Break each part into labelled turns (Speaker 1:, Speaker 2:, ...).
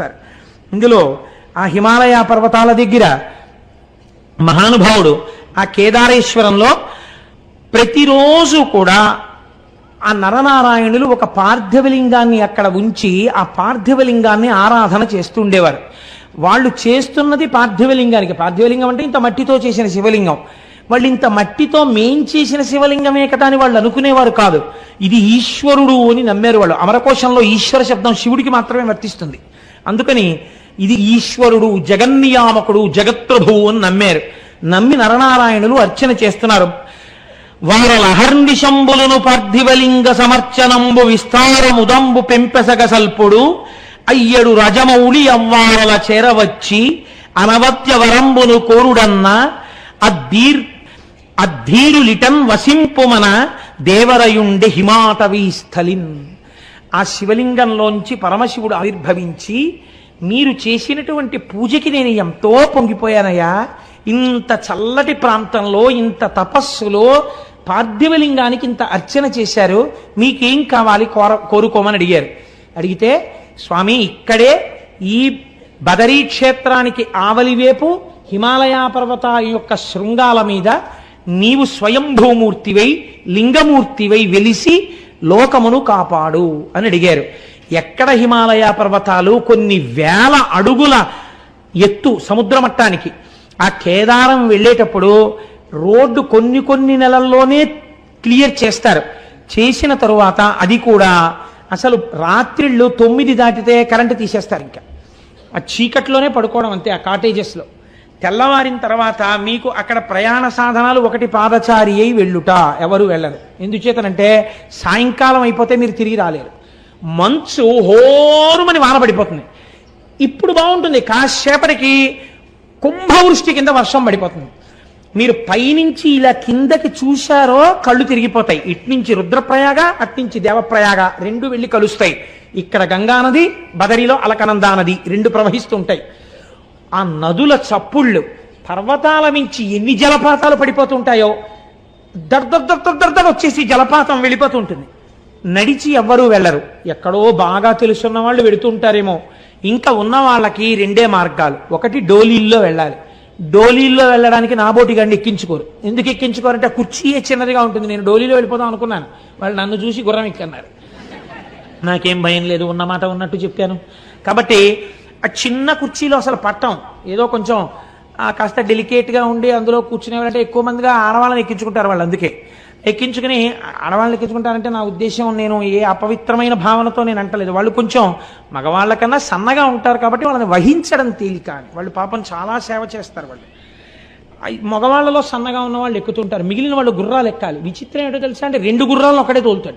Speaker 1: తీసుకొస్తారు ఇందులో ఆ హిమాలయ పర్వతాల దగ్గర మహానుభావుడు ఆ కేదారేశ్వరంలో ప్రతిరోజు కూడా ఆ నరనారాయణులు ఒక పార్థివలింగాన్ని అక్కడ ఉంచి ఆ పార్థివలింగాన్ని ఆరాధన చేస్తుండేవారు. వాళ్ళు చేస్తున్నది పార్థివలింగానికి. పార్థివలింగం అంటే ఇంత మట్టితో చేసిన శివలింగం. వాళ్ళు ఇంత మట్టితో మేం చేసిన శివలింగమే కదా అని వాళ్ళు అనుకునేవారు కాదు. ఇది ఈశ్వరుడు అని నమ్మారు వాళ్ళు. అమరకోశంలో ఈశ్వర శబ్దం శివుడికి మాత్రమే వర్తిస్తుంది. అందుకని ఇది ఈశ్వరుడు జగన్నియామకుడు జగత్ప్రభువు అని నమ్మారు. నమ్మి నరనారాయణులు అర్చన చేస్తున్నారు. వారలహర్నిశంబులను పార్థివలింగ సమర్చనంబు విస్తారముదంబు పెంపెసగ సల్పుడు అయ్యడు రజమౌళి అవ్వారల చేరవచ్చి అనవత్య వరంబును కోరుడన్న అద్దీర్ అద్ధీరులిటన్ వసింపుమన దేవరయుండి హిమాటవీ స్థలిన్ ఆ శివలింగంలోంచి పరమశివుడు ఆవిర్భవించి మీరు చేసినటువంటి పూజకి నేను ఎంతో పొంగిపోయానయ్యా. ఇంత చల్లటి ప్రాంతంలో ఇంత తపస్సులో పార్థివలింగానికి ఇంత అర్చన చేశారు. మీకేం కావాలి కోర కోరుకోమని అడిగారు. అడిగితే స్వామి ఇక్కడే ఈ బదరీ క్షేత్రానికి ఆవలివేపు హిమాలయ పర్వత యొక్క శృంగాల మీద నీవు స్వయంభూమూర్తివై లింగమూర్తివై వెలిసి లోకమును కాపాడు అని అడిగారు. ఎక్కడ హిమాలయ పర్వతాలు కొన్ని వేల అడుగుల ఎత్తు సముద్ర మట్టానికి. ఆ కేదారం వెళ్ళేటప్పుడు రోడ్డు కొన్ని కొన్ని నెలల్లోనే క్లియర్ చేస్తారు. చేసిన తరువాత అది కూడా అసలు రాత్రిళ్ళు తొమ్మిది దాటితే కరెంటు తీసేస్తారు ఇంకా. ఆ చీకట్లోనే పడుకోవడం అంతే ఆ కాటేజెస్లో. తెల్లవారిన తర్వాత మీకు అక్కడ ప్రయాణ సాధనాలు ఒకటి పాదచారి అయి వెళ్ళుట ఎవరు వెళ్ళరు. ఎందుచేతనంటే సాయంకాలం అయిపోతే మీరు తిరిగి రాలేరు. మంచు హోరుమని వానపడిపోతుంది ఇప్పుడు బాగుంటుంది. కాసేపటికి కుంభవృష్టి కింద వర్షం పడిపోతుంది. మీరు పైనుంచి ఇలా కిందకి చూశారో కళ్ళు తిరిగిపోతాయి. ఇట్నుంచి రుద్రప్రయాగ అట్నుంచి దేవప్రయాగ రెండు వెళ్ళి కలుస్తాయి. ఇక్కడ గంగా నది బదరిలో అలకనందా నది రెండు ప్రవహిస్తుంటాయి. ఆ నదుల చప్పుళ్ళు పర్వతాల మించి ఎన్ని జలపాతాలు పడిపోతుంటాయో దర్దర్ వచ్చేసి జలపాతం వెళ్ళిపోతుంటుంది. నడిచి ఎవ్వరూ వెళ్ళరు. ఎక్కడో బాగా తెలుసున్న వాళ్ళు వెడుతుంటారేమో. ఇంకా ఉన్న వాళ్ళకి రెండే మార్గాలు. ఒకటి డోలీల్లో వెళ్ళాలి. డోలీల్లో వెళ్ళడానికి నాబోటి గండి ఎక్కించుకోరు. ఎందుకు ఎక్కించుకోరంటే కుర్చీయే చిన్నదిగా ఉంటుంది. నేను డోలీలో వెళ్ళిపోదాం అనుకున్నాను. వాళ్ళు నన్ను చూసి గుర్రం ఎక్కన్నారు. నాకేం భయం లేదు. ఉన్నమాట ఉన్నట్టు చెప్పాను. కాబట్టి ఆ చిన్న కుర్చీలో అసలు పట్టం. ఏదో కొంచెం కాస్త డెలికేట్గా ఉండి అందులో కూర్చునే వాళ్ళంటే ఎక్కువ మందిగా ఆడవాళ్ళని ఎక్కించుకుంటారు వాళ్ళు అందుకే. ఎక్కించుకుని ఆడవాళ్ళని ఎక్కించుకుంటారంటే నా ఉద్దేశం నేను ఏ అపవిత్రమైన భావనతో నేను అంటలేదు. వాళ్ళు కొంచెం మగవాళ్ళకన్నా సన్నగా ఉంటారు కాబట్టి వాళ్ళని వహించడం తేలిక అని. వాళ్ళు పాపం చాలా సేవ చేస్తారు వాళ్ళు. మగవాళ్ళలో సన్నగా ఉన్న వాళ్ళు ఎక్కుతుంటారు. మిగిలిన వాళ్ళు గుర్రాలు ఎక్కాలి. విచిత్రం ఏంటో తెలుసా అంటే రెండు గుర్రాలను ఒకటే తోలుతాడు.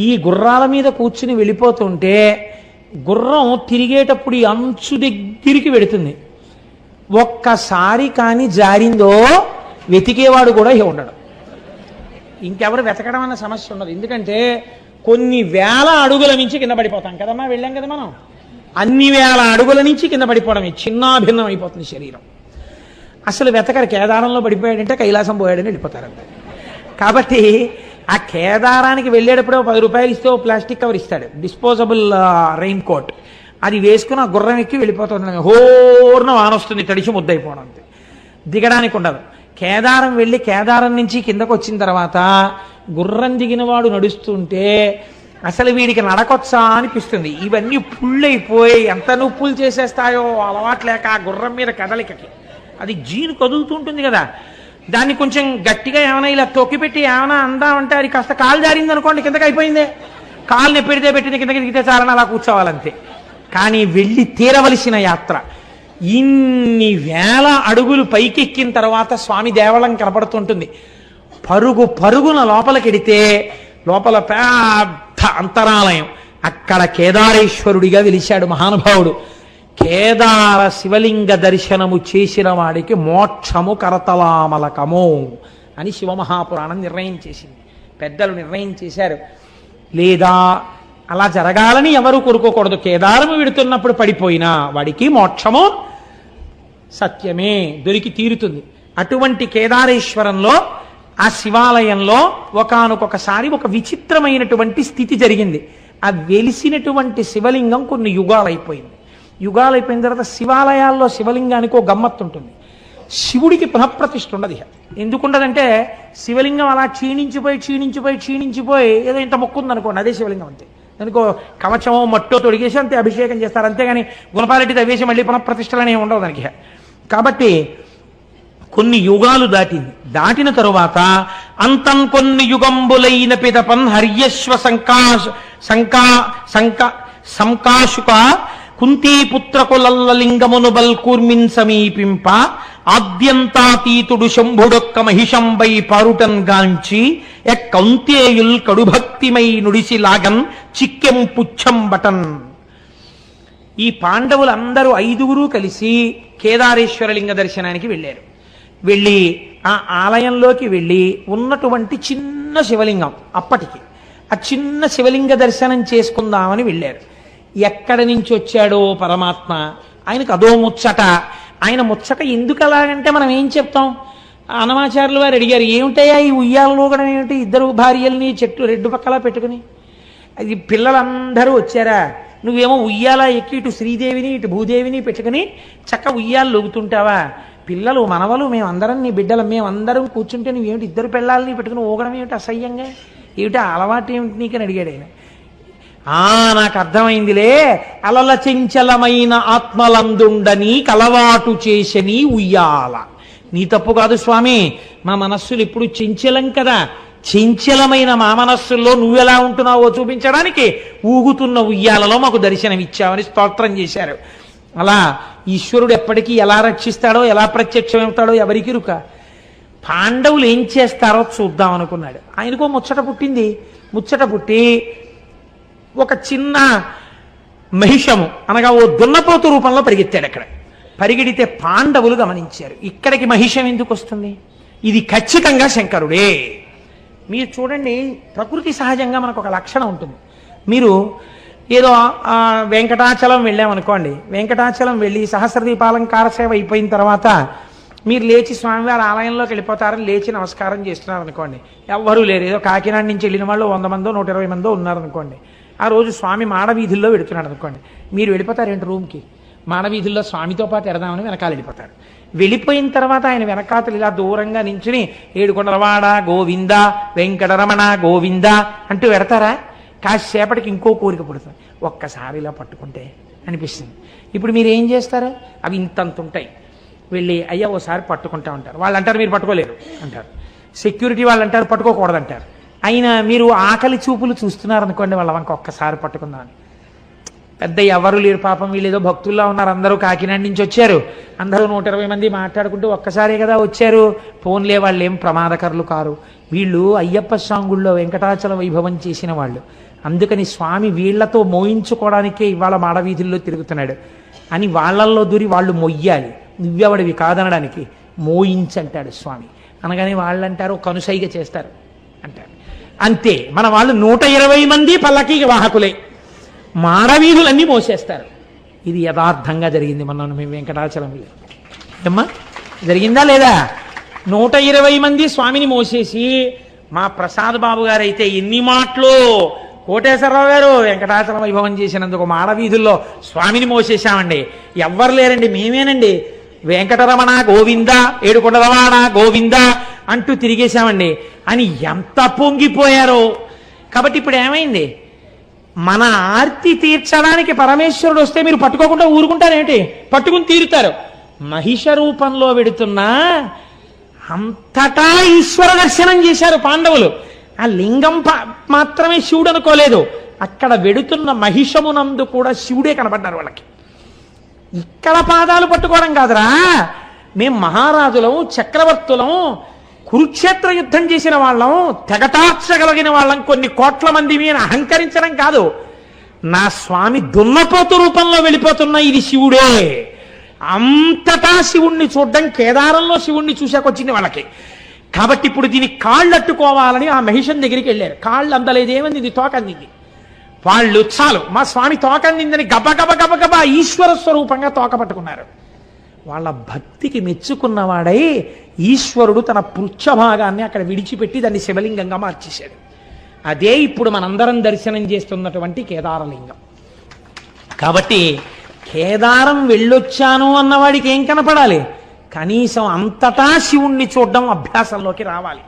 Speaker 1: ఈ గుర్రాల మీద కూర్చుని వెళ్ళిపోతుంటే గుర్రం తిరిగేటప్పుడు ఈ అంచు దగ్గరికి పెడుతుంది ఒక్కసారి కానీ జారిందో వెతికేవాడు కూడా ఉండడు. ఇంకెవరు వెతకడం అన్న సమస్య ఉండదు. ఎందుకంటే కొన్ని వేల అడుగుల నుంచి కింద పడిపోతాం కదమ్మా వెళ్ళాం కదా మనం. అన్ని వేల అడుగుల నుంచి కింద పడిపోవడమే చిన్నాభిన్నం అయిపోతుంది శరీరం. అసలు వెతకరు కేదారంలో పడిపోయాడంటే కైలాసం పోయాడని వెళ్ళిపోతారు కాబట్టి ఆ కేదారానికి వెళ్ళేటప్పుడు పది రూపాయలు ఇస్తే ఓ ప్లాస్టిక్ కవర్ ఇస్తాడు. డిస్పోజబుల్ రెయిన్ కోట్ అది వేసుకుని ఆ గుర్రం ఎక్కి వెళ్ళిపోతుంది హోర్న వాన వస్తుంది తడిచి ముద్దైపోవడం అంతే. దిగడానికి ఉండదు. కేదారం వెళ్ళి కేదారం నుంచి కిందకు వచ్చిన తర్వాత గుర్రం దిగినవాడు నడుస్తుంటే అసలు వీడికి నడకొచ్చా అనిపిస్తుంది. ఇవన్నీ పుళ్ళైపోయి ఎంత నొప్పులు చేసేస్తాయో అలవాట్లేక ఆ గుర్రం మీద కదలికకి. అది జీను కదులుతుంటుంది కదా. దాన్ని కొంచెం గట్టిగా ఏమైనా ఇలా తొక్కిపెట్టి ఏమైనా అందామంటే అది కాస్త కాలు జారింది అనుకోండి కిందకి అయిపోయిందే. కాలు నెప్పెడితే పెట్టింది కిందకి దిగితే చాలని అలా కూర్చోవాలంతే. కానీ వెళ్ళి తీరవలసిన యాత్ర. ఇన్ని వేల అడుగులు పైకెక్కిన తర్వాత స్వామి దేవళం కనపడుతుంటుంది. పరుగు పరుగున లోపలికెడితే లోపల పెద్ద అంతరాలయం. అక్కడ కేదారేశ్వరుడిగా వెలిశాడు మహానుభావుడు. కేదార శివలింగ దర్శనము చేసిన వాడికి మోక్షము కరతలామలకము అని శివమహాపురాణం నిర్ణయం చేసింది పెద్దలు నిర్ణయం చేశారు. లేదా అలా జరగాలని ఎవరు కోరుకోకూడదు. కేదారము విడుతున్నప్పుడు పడిపోయినా వాడికి మోక్షము సత్యమే దొరికి తీరుతుంది. అటువంటి కేదారేశ్వరంలో ఆ శివాలయంలో ఒకానొకొకసారి ఒక విచిత్రమైనటువంటి స్థితి జరిగింది. ఆ వెలిసినటువంటి శివలింగం కొన్ని యుగాలైపోయింది. యుగాలు అయిపోయిన తర్వాత శివాలయాల్లో శివలింగానికి ఒక గమ్మత్తు ఉంటుంది. శివుడికి పునఃప్రతిష్ఠ ఉండదు ఎందుకు ఎందుకుండదంటే శివలింగం అలా క్షీణించిపోయి క్షీణించిపోయి క్షీణించిపోయి ఏదో ఇంత మొక్కు ఉందనుకోండి అదే శివలింగం అంతే. దానికో కవచమో మట్టో తొడిగేసి అంతే అభిషేకం చేస్తారు. అంతేగాని గుణపాలెడ్డి తవ్వేసి మళ్ళీ పునఃప్రతిష్టలనే ఉండవు దానికి కాబట్టి కొన్ని యుగాలు దాటింది. దాటిన తరువాత అంతం కొన్ని యుగంబులైన పిదపన్ హర్యశ్వ సంకా సంకా సంకా సంకాశుక కుంతీపుత్రకులల్ల లింగమును బల్కూర్మిన్ సమీపింప ఆద్యంతాతీతుడు శంభుడొక్క మహిషంబై పారుటన్ గాంచి ఎక్కౌంతేయుల్ కడుభక్తిమై నుడిసి లాగన్ చిక్కెం పుచ్చం బటన్ ఈ పాండవులందరూ ఐదుగురు కలిసి కేదారేశ్వరలింగ దర్శనానికి వెళ్ళారు. వెళ్ళి ఆ ఆలయంలోకి వెళ్ళి ఉన్నటువంటి చిన్న శివలింగం అప్పటికి. ఆ చిన్న శివలింగ దర్శనం చేసుకుందామని వెళ్ళారు. ఎక్కడి నుంచి వచ్చాడో పరమాత్మ? ఆయనకు అదో ముచ్చట. ఆయన ముచ్చట ఎందుకు అలాగంటే మనం ఏం చెప్తాం? అనమాచార్యులు వారు అడిగారు ఏమిటయ్యా ఈ ఉయ్యాలలో కూడా ఏమిటి? ఇద్దరు భార్యల్ని చెట్టు రెడ్డు పక్కలా పెట్టుకుని. అది పిల్లలందరూ వచ్చారా? నువ్వేమో ఉయ్యాల ఎక్కి ఇటు శ్రీదేవిని ఇటు భూదేవిని పెట్టుకుని చక్క ఉయ్యాలు లొగుతుంటావా? పిల్లలు మనవలు మేమందరం నీ బిడ్డలం. మేమందరం కూర్చుంటే నువ్వేమిటి ఇద్దరు పిల్లల్ని పెట్టుకుని ఊగడం ఏమిటి అసహ్యంగా? ఏమిటి అలవాటు ఏమిటి నీకని అడిగాడు ఆయన. ఆ నాకు అర్థమైందిలే అలల చెంచలమైన ఆత్మలందుండని కలవాటు చేసని ఉయ్యాల. నీ తప్పు కాదు స్వామి. మా మనస్సులు ఎప్పుడు చెంచలం కదా. చెంచలమైన మా మనస్సుల్లో నువ్వెలా ఉంటున్నావో చూపించడానికి ఊగుతున్న ఉయ్యాలలో మాకు దర్శనం ఇచ్చావని స్తోత్రం చేశారు. అలా ఈశ్వరుడు ఎప్పటికీ ఎలా రక్షిస్తాడో ఎలా ప్రత్యక్షమవుతాడో ఎవరికి రుక పాండవులు ఏం చేస్తారో చూద్దాం అనుకున్నాడు. ఆయనకో ముచ్చట పుట్టింది. ముచ్చట పుట్టి ఒక చిన్న మహిషము అనగా ఓ దున్నపోతు రూపంలో పరిగెత్తాడు అక్కడ. పరిగెడితే పాండవులు గమనించారు. ఇక్కడికి మహిషం ఎందుకు వస్తుంది? ఇది ఖచ్చితంగా శంకరుడే. మీరు చూడండి ప్రకృతి సహజంగా మనకు ఒక లక్షణం ఉంటుంది. మీరు ఏదో వెంకటాచలం వెళ్ళామనుకోండి వెంకటాచలం వెళ్ళి సహస్రదీపాలంకార సేవ అయిపోయిన తర్వాత మీరు లేచి స్వామివారి ఆలయంలోకి వెళ్ళిపోతారని లేచి నమస్కారం చేస్తున్నారు అనుకోండి ఎవ్వరూ లేరు. ఏదో కాకినాడ నుంచి వెళ్ళిన వాళ్ళు వంద మందో నూట ఇరవై మందో ఉన్నారనుకోండి. ఆ రోజు స్వామి మాడవీధుల్లో వెడుతున్నాడు అనుకోండి. మీరు వెళ్ళిపోతారేంటి రూమ్కి? మాడవీధుల్లో స్వామితో పాటు ఎడదామని వెనకాల వెళ్ళిపోతారు. వెళ్ళిపోయిన తర్వాత ఆయన వెనకాతలు ఇలా దూరంగా నించుని ఏడుకొండలవాడ గోవింద వెంకటరమణ గోవింద అంటూ పెడతారా కాసేపటికి ఇంకో కోరిక పుడుతుంది. ఒక్కసారి ఇలా పట్టుకుంటే అనిపిస్తుంది. ఇప్పుడు మీరు ఏం చేస్తారు? అవి ఇంతంత ఉంటాయి. వెళ్ళి అయ్యా ఓసారి పట్టుకుంటా ఉంటారు వాళ్ళు అంటారు మీరు పట్టుకోలేరు అంటారు. సెక్యూరిటీ వాళ్ళు అంటారు పట్టుకోకూడదంటారు అయినా మీరు ఆకలి చూపులు చూస్తున్నారు అనుకోండి వాళ్ళ వంక ఒక్కసారి పట్టుకుందామని. పెద్ద ఎవరు లేరు పాపం వీళ్ళేదో భక్తుల్లో ఉన్నారు అందరూ కాకినాడ నుంచి వచ్చారు. అందరూ నూట ఇరవై మంది మాట్లాడుకుంటూ ఒక్కసారే కదా వచ్చారు. ఫోన్లే వాళ్ళు ఏం ప్రమాదకరులు కారు. వీళ్ళు అయ్యప్ప స్వాంగుల్లో వెంకటాచల వైభవం చేసిన వాళ్ళు. అందుకని స్వామి వీళ్ళతో మోయించుకోవడానికే ఇవాళ మాడవీధుల్లో తిరుగుతున్నాడు. అని వాళ్ళల్లో దూరి వాళ్ళు మొయ్యాలి. నువ్వెవడివి కాదనడానికి? మోయించంటాడు స్వామి. అనగానే వాళ్ళు అంటారు చేస్తారు. అంతే. మన వాళ్ళు నూట ఇరవై మంది పల్లకీ వాహకులే. మాడవీధులన్నీ మోసేస్తారు. ఇది యథార్థంగా జరిగింది మనం మేము వెంకటాచలం ఏమ్మా? జరిగిందా లేదా? నూట ఇరవై మంది స్వామిని మోసేసి మా ప్రసాద్ బాబు గారు అయితే ఎన్ని మాటలు కోటేశ్వరరావు గారు వెంకటాచలం వైభవం చేసినందుకు మాడవీధుల్లో స్వామిని మోసేశామండి. ఎవ్వరు లేరండి మేమేనండి. వెంకటరమణ గోవింద ఏడుకొండరవాణ గోవింద అంటూ తిరిగేశామండి. అని ఎంత పొంగిపోయారో. కాబట్టి ఇప్పుడు ఏమైంది? మన ఆర్తి తీర్చడానికి పరమేశ్వరుడు వస్తే మీరు పట్టుకోకుండా ఊరుకుంటారేంటి పట్టుకుని తీరుతారు. మహిష రూపంలో వెడుతున్నా అంతటా ఈశ్వర దర్శనం చేశారు పాండవులు. ఆ లింగం ప- మాత్రమే శివుడు అనుకోలేదు. అక్కడ వెడుతున్న మహిషమునందు కూడా శివుడే కనబడ్డారు వాళ్ళకి. ఇక్కడ పాదాలు పట్టుకోవడం కాదురా. మేం మహారాజులం చక్రవర్తులం కురుక్షేత్ర యుద్ధం చేసిన వాళ్ళం తెగటార్చగలిగిన వాళ్ళం కొన్ని కోట్ల మంది అని అహంకరించడం కాదు. నా స్వామి దున్నపోతు రూపంలో వెళ్ళిపోతున్న ఇది శివుడే. అంతటా శివుణ్ణి చూడడం కేదారంలో శివుణ్ణి చూసాకొచ్చింది వాళ్ళకి. కాబట్టి ఇప్పుడు దీని కాళ్ళు అట్టుకోవాలని ఆ మహిషన్ దగ్గరికి వెళ్ళారు. కాళ్ళు అందలేదేమంది ఇది తోకందింది వాళ్ళు చాలు మా స్వామి తోకందిందని గబ గబ గబ గబ ఈశ్వర స్వరూపంగా తోక పట్టుకున్నారు. వాళ్ళ భక్తికి మెచ్చుకున్నవాడై ఈశ్వరుడు తన పృచ్ఛ భాగాన్ని అక్కడ విడిచిపెట్టి దాన్ని శివలింగంగా మార్చేశాడు. అదే ఇప్పుడు మనందరం దర్శనం చేస్తున్నటువంటి కేదారలింగం. కాబట్టి కేదారం వెళ్ళొచ్చాను అన్నవాడికి ఏం కనపడాలి? కనీసం అంతటా శివుణ్ణి చూడడం అభ్యాసంలోకి రావాలి.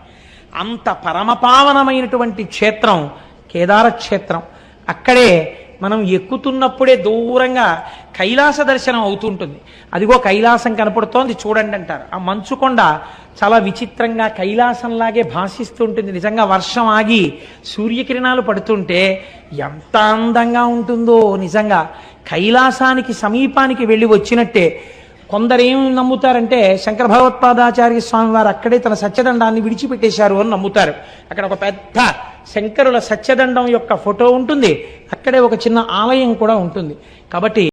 Speaker 1: అంత పరమపావనమైనటువంటి క్షేత్రం కేదార క్షేత్రం అక్కడే మనం ఎక్కుతున్నప్పుడే దూరంగా కైలాస దర్శనం అవుతుంటుంది. అదిగో కైలాసం కనపడుతోంది చూడండి అంటారు. ఆ మంచుకొండ చాలా విచిత్రంగా కైలాసంలాగే భాషిస్తుంటుంది. నిజంగా వర్షం ఆగి సూర్యకిరణాలు పడుతుంటే ఎంత అందంగా ఉంటుందో నిజంగా. కైలాసానికి సమీపానికి వెళ్ళి వచ్చినట్టే. కొందరేం నమ్ముతారంటే శంకర భగవత్పాదాచార్య స్వామి వారు అక్కడే తన సత్యదండాన్ని విడిచిపెట్టేశారు అని నమ్ముతారు. అక్కడ ఒక పెద్ద శంకరుల సత్యదండం యొక్క ఫోటో ఉంటుంది. అక్కడే ఒక చిన్న ఆలయం కూడా ఉంటుంది. కాబట్టి